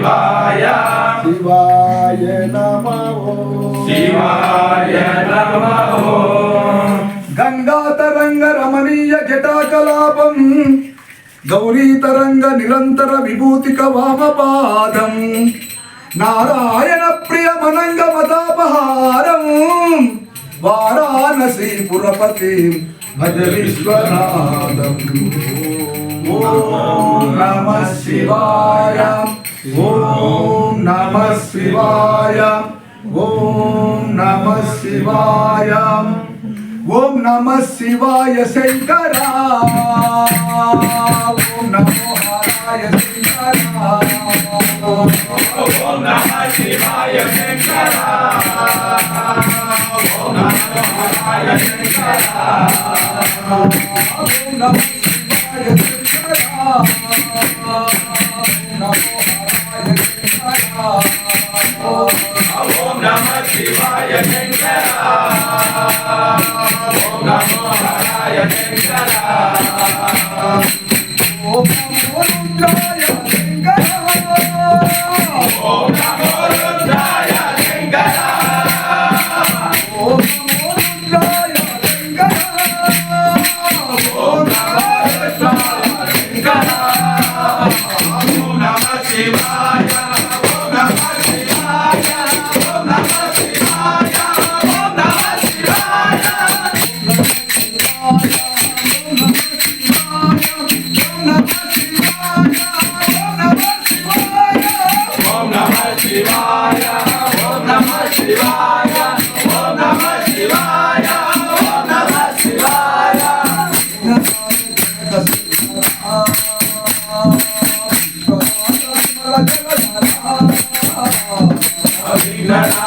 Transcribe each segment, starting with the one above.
శివాయ. శివాయ నమో. శివాయ నమో. గంగాతరంగ రమణీయ జటాకలాపం గౌరీతరంగ నిరంతర విభూతిక వామపాదం నారాయణ ప్రియమనంగ మతాపహారం వారాణసీ పురపతి భజ విశ్వనాథం ఓం నమ శివాయ. ఓం నమ శివాయ. ఓం నమ శివాయ. ఓం నమ శివాయ శంకర. ఓం నమో హరాయ శంకర. ఓం నమ శివాయ శంకర. ఓం నమో హరాయ శంకర. ఓం నమ శివాయ శంకర. ఓం నమో ఓం నమ శివాయ శంకర. ఓం నమ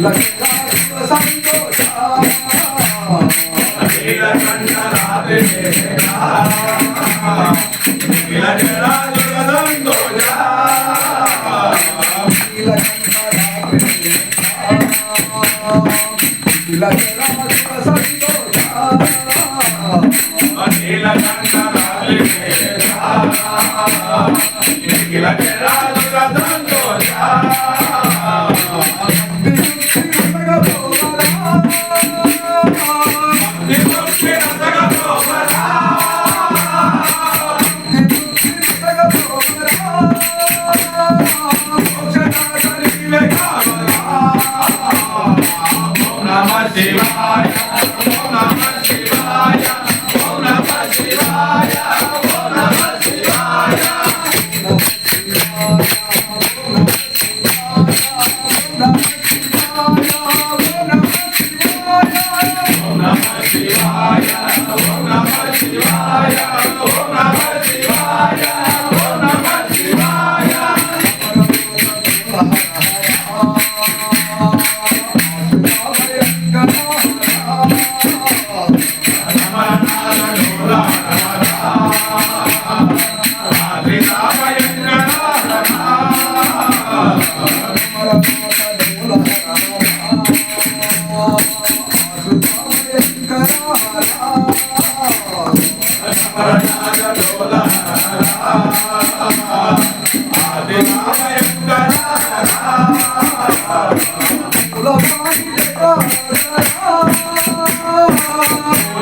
Like Radan.